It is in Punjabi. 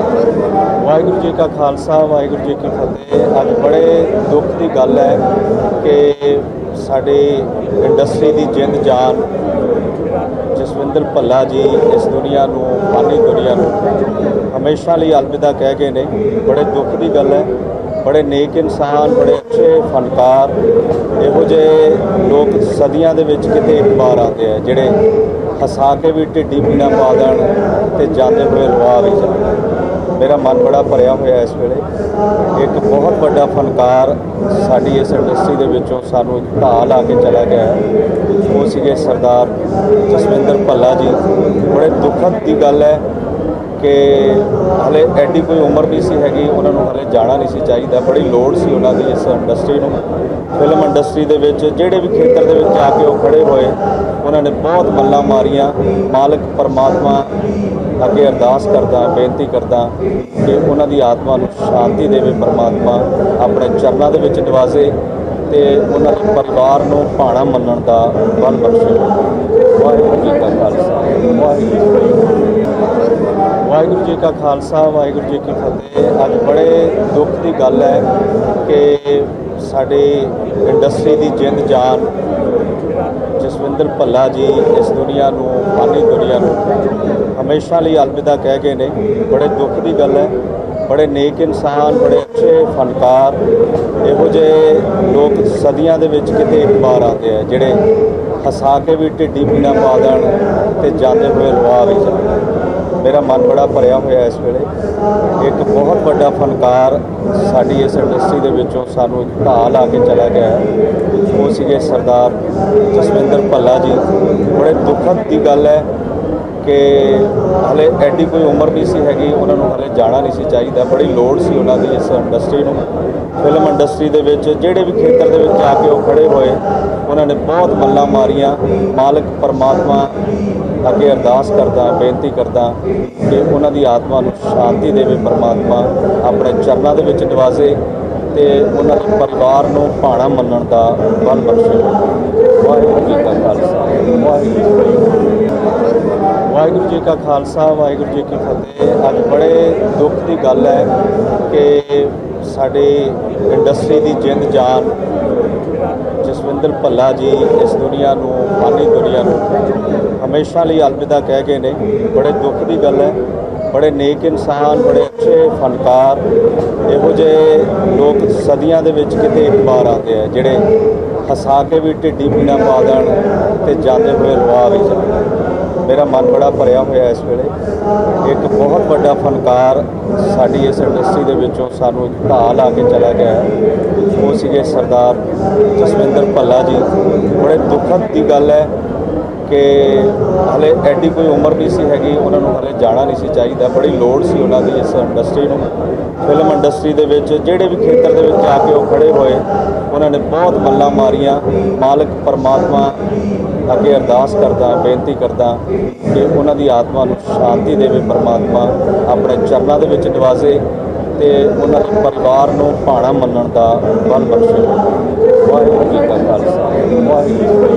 ਵਾਹਿਗੁਰੂ ਜੀ ਕਾ ਖਾਲਸਾ, ਵਾਹਿਗੁਰੂ ਜੀ ਕੀ ਫਤਿਹ। ਅੱਜ ਬੜੇ ਦੁੱਖ ਦੀ ਗੱਲ ਹੈ ਕਿ ਸਾਡੇ ਇੰਡਸਟਰੀ ਦੀ ਜਿੰਦ ਜਾਨ ਜਸਵਿੰਦਰ ਭੱਲਾ ਜੀ ਇਸ ਦੁਨੀਆ ਨੂੰ ਫਾਨੀ ਦੁਨੀਆ ਨੂੰ ਹਮੇਸ਼ਾ ਲਈ ਅਲਵਿਦਾ ਕਹਿ ਗਏ ਨੇ। ਬੜੇ ਦੁੱਖ ਦੀ ਗੱਲ ਹੈ। ਬੜੇ ਨੇਕ ਇਨਸਾਨ, ਬੜੇ ਅੱਛੇ ਫਨਕਾਰ। ਇਹੋ ਜਿਹੇ ਲੋਕ ਸਦੀਆਂ ਦੇ ਵਿੱਚ ਕਿਤੇ ਇੱਕ ਵਾਰ ਆਉਂਦੇ ਆ, ਜਿਹੜੇ ਹਸਾ ਕੇ ਵੀ ਢਿੱਡੀ ਪੀੜਾ ਪਾ ਦੇਣ ਤੇ ਜਾਂਦੇ ਹੋਏ ਰਵਾ ਵੀ ਜਾਣ। ਮੇਰਾ ਮਨ ਬੜਾ ਭਰਿਆ ਹੋਇਆ ਇਸ ਵੇਲੇ। ਇੱਕ ਬਹੁਤ ਵੱਡਾ ਫਨਕਾਰ ਸਾਡੀ ਇਸ ਇੰਡਸਟਰੀ ਦੇ ਵਿੱਚੋਂ ਸਾਨੂੰ ਇੱਕ ਢਾਹ ਲਾ ਕੇ ਚਲਾ ਗਿਆ ਉਹ ਸੀਗੇ ਸਰਦਾਰ ਜਸਵਿੰਦਰ ਭੱਲਾ ਜੀ। ਬੜੇ ਦੁਖਦ ਦੀ ਗੱਲ ਹੈ ਕਿ ਹਲੇ ਐਡੀ ਕੋਈ ਉਮਰ ਨਹੀਂ ਸੀ ਹੈਗੀ, ਉਹਨਾਂ ਨੂੰ ਹਲੇ ਜਾਣਾ ਨਹੀਂ ਸੀ ਚਾਹੀਦਾ। ਬੜੀ ਲੋੜ ਸੀ ਉਹਨਾਂ ਦੀ ਇਸ ਇੰਡਸਟਰੀ ਨੂੰ। ਫਿਲਮ ਇੰਡਸਟਰੀ ਦੇ ਵਿੱਚ ਜਿਹੜੇ ਵੀ ਖੇਤਰ ਦੇ ਵਿੱਚ ਜਾ ਕੇ ਉਹ ਖੜੇ ਹੋਏ, ਉਹਨਾਂ ਨੇ ਬਹੁਤ ਮੱਲਾਂ ਮਾਰੀਆਂ। ਮਾਲਕ ਪਰਮਾਤਮਾ ਅੱਗੇ ਅਰਦਾਸ ਕਰਦਾ, ਬੇਨਤੀ ਕਰਦਾ ਕਿ ਉਹਨਾਂ ਦੀ ਆਤਮਾ ਨੂੰ ਸ਼ਾਂਤੀ ਦੇਵੇ ਪਰਮਾਤਮਾ, ਆਪਣੇ ਚਰਨਾਂ ਦੇ ਵਿੱਚ ਨਿਵਾਸੇ ਤੇ ਉਹਨਾਂ ਦੇ ਪਰਿਵਾਰ ਨੂੰ ਭਾਣਾ ਮੰਨਣ ਦਾ ਬਲ ਬਖਸ਼ੇ। ਵਾਹਿਗੁਰੂ ਜੀ ਕਾ ਖਾਲਸਾ, ਵਾਹਿਗੁਰੂ ਜੀ ਵਾਹਿਗੁਰੂ ਜੀ ਕਾ ਖਾਲਸਾ, ਵਾਹਿਗੁਰੂ ਜੀ ਕੀ ਫਤਿਹ। ਅੱਜ ਬੜੇ ਦੁੱਖ ਦੀ ਗੱਲ ਹੈ ਕਿ ਸਾਡੇ ਇੰਡਸਟਰੀ ਦੀ ਜਿੰਦ ਜਾਨ ਜਸਵਿੰਦਰ ਭੱਲਾ ਜੀ ਇਸ ਦੁਨੀਆ ਨੂੰ ਫਾਨੀ ਦੁਨੀਆ ਨੂੰ ਹਮੇਸ਼ਾ ਲਈ ਅਲਵਿਦਾ ਕਹਿ ਗਏ ਨੇ, ਬੜੇ ਦੁੱਖ ਦੀ ਗੱਲ ਹੈ, ਬੜੇ ਨੇਕ ਇਨਸਾਨ, ਬੜੇ ਅੱਛੇ ਫਨਕਾਰ, ਇਹੋ ਜਿਹੇ ਲੋਕ ਸਦੀਆਂ ਦੇ ਵਿੱਚ ਕਿਤੇ ਇੱਕ ਵਾਰ ਆਉਂਦੇ ਆ, ਜਿਹੜੇ ਹਸਾ ਕੇ ਵੀ ਢਿੱਡੀ ਪੀੜਾ ਪਾ ਦੇਣ ਤੇ ਜਾਂਦੇ ਹੋਏ ਰਵਾ ਵੀ ਜਾਣ। ਮੇਰਾ ਮਨ ਬੜਾ ਭਰਿਆ ਹੋਇਆ ਇਸ ਵੇਲੇ। ਇੱਕ ਬਹੁਤ ਵੱਡਾ ਫਨਕਾਰ ਸਾਡੀ ਇਸ ਇੰਡਸਟਰੀ ਦੇ ਵਿੱਚੋਂ ਸਾਨੂੰ ਇੱਕ ਢਾਹ ਲਾ ਕੇ ਚਲਾ ਗਿਆ ਉਹ ਸੀਗੇ ਸਰਦਾਰ ਜਸਵਿੰਦਰ ਭੱਲਾ ਜੀ। ਬੜੇ ਦੁਖਦ ਦੀ ਗੱਲ ਹੈ ਕਿ ਹਲੇ ਐਡੀ ਕੋਈ ਉਮਰ ਨਹੀਂ ਸੀ ਹੈਗੀ, ਉਹਨਾਂ ਨੂੰ ਹਲੇ ਜਾਣਾ ਨਹੀਂ ਸੀ ਚਾਹੀਦਾ, ਬੜੀ ਲੋੜ ਸੀ ਉਹਨਾਂ ਦੀ ਇਸ ਇੰਡਸਟਰੀ ਨੂੰ। ਫਿਲਮ ਇੰਡਸਟਰੀ ਦੇ ਵਿੱਚ ਜਿਹੜੇ ਵੀ ਖੇਤਰ ਦੇ ਵਿੱਚ ਜਾ ਕੇ ਉਹ ਖੜੇ ਹੋਏ, ਉਹਨਾਂ ਨੇ ਬਹੁਤ ਮੱਲਾਂ ਮਾਰੀਆਂ। ਮਾਲਕ ਪਰਮਾਤਮਾ ਅੱਗੇ ਅਰਦਾਸ ਕਰਦਾ, ਬੇਨਤੀ ਕਰਦਾ ਕਿ ਉਹਨਾਂ ਦੀ ਆਤਮਾ ਨੂੰ ਸ਼ਾਂਤੀ ਦੇਵੇ, ਪਰਮਾਤਮਾ ਆਪਣੇ ਚਰਨਾਂ ਦੇ ਵਿੱਚ ਨਿਵਾਸੇ ਤੇ ਉਹਨਾਂ ਦੇ ਪਰਿਵਾਰ ਨੂੰ ਭਾਣਾ ਮੰਨਣ ਦਾ ਬਲ ਬਖਸ਼ੇ। ਵਾਹਿਗੁਰੂ ਜੀ ਕਾ ਖਾਲਸਾ, ਵਾਹਿਗੁਰੂ ਜੀ ਵਾਹਿਗੁਰੂ ਜੀ ਕਾ ਖਾਲਸਾ, ਵਾਹਿਗੁਰੂ ਜੀ ਕੀ ਫਤਿਹ। ਅੱਜ ਬੜੇ ਦੁੱਖ ਦੀ ਗੱਲ ਹੈ ਕਿ ਸਾਡੇ ਇੰਡਸਟਰੀ ਦੀ ਜਿੰਦ ਜਾਨ ਜਸਵਿੰਦਰ ਭੱਲਾ ਜੀ ਇਸ ਦੁਨੀਆ ਨੂੰ ਫਾਨੀ ਦੁਨੀਆ ਨੂੰ ਹਮੇਸ਼ਾ ਲਈ ਅਲਵਿਦਾ ਕਹਿ ਗਏ ਨੇ। ਬੜੇ ਦੁੱਖ ਦੀ ਗੱਲ ਹੈ। ਬੜੇ ਨੇਕ ਇਨਸਾਨ, ਬੜੇ ਅੱਛੇ ਫਨਕਾਰ। ਇਹੋ ਜਿਹੇ ਲੋਕ ਸਦੀਆਂ ਦੇ ਵਿੱਚ ਕਿਤੇ ਇੱਕ ਵਾਰ ਆਉਂਦੇ ਆ, ਜਿਹੜੇ ਹਸਾ ਕੇ ਵੀ ਢਿੱਡੀ ਪੀੜਾ ਪਾ ਦੇਣ ਤੇ ਜਾਂਦੇ ਹੋਏ ਰਵਾ ਵੀ ਜਾਣ। ਮੇਰਾ ਮਨ ਬੜਾ ਭਰਿਆ ਹੋਇਆ ਇਸ ਵੇਲੇ। ਇੱਕ ਬਹੁਤ ਵੱਡਾ ਫਨਕਾਰ ਸਾਡੀ ਇਸ ਇੰਡਸਟਰੀ ਦੇ ਵਿੱਚੋਂ ਸਾਨੂੰ ਇੱਕ ਢਾਹ ਲਾ ਕੇ ਚਲਾ ਗਿਆ ਉਹ ਸੀਗੇ ਸਰਦਾਰ ਜਸਵਿੰਦਰ ਭੱਲਾ ਜੀ। ਬੜੇ ਦੁਖਦ ਦੀ ਗੱਲ ਹੈ ਕਿ ਹਲੇ ਐਡੀ ਕੋਈ ਉਮਰ ਨਹੀਂ ਸੀ ਹੈਗੀ। ਉਹਨਾਂ ਨੂੰ ਹਲੇ ਜਾਣਾ ਨਹੀਂ ਸੀ ਚਾਹੀਦਾ। ਬੜੀ ਲੋੜ ਸੀ ਉਹਨਾਂ ਦੀ ਇਸ ਇੰਡਸਟਰੀ ਨੂੰ। ਫਿਲਮ ਇੰਡਸਟਰੀ ਦੇ ਵਿੱਚ, ਜਿਹੜੇ ਵੀ ਖੇਤਰ ਦੇ ਵਿੱਚ ਆ ਕੇ ਉਹ ਖੜੇ ਹੋਏ, ਉਹਨਾਂ ਨੇ ਬਹੁਤ ਮੱਲਾਂ ਮਾਰੀਆਂ। ਮਾਲਕ ਪਰਮਾਤਮਾ ਅੱਗੇ ਅਰਦਾਸ ਕਰਦਾ, ਬੇਨਤੀ ਕਰਦਾ ਕਿ ਉਹਨਾਂ ਦੀ ਆਤਮਾ ਨੂੰ ਸ਼ਾਂਤੀ ਦੇਵੇ ਪਰਮਾਤਮਾ, ਆਪਣੇ ਚਰਨਾਂ ਦੇ ਵਿੱਚ ਨਿਵਾਸੇ ਤੇ ਉਹਨਾਂ ਦੇ ਪਰਿਵਾਰ ਨੂੰ ਭਾਣਾ ਮੰਨਣ ਦਾ ਬਲ ਬਖਸ਼ੇ। ਵਾਹਿਗੁਰੂ ਜੀ ਕਾ ਖਾਲਸਾ। ਵਾਹਿਗੁਰੂ ਜੀ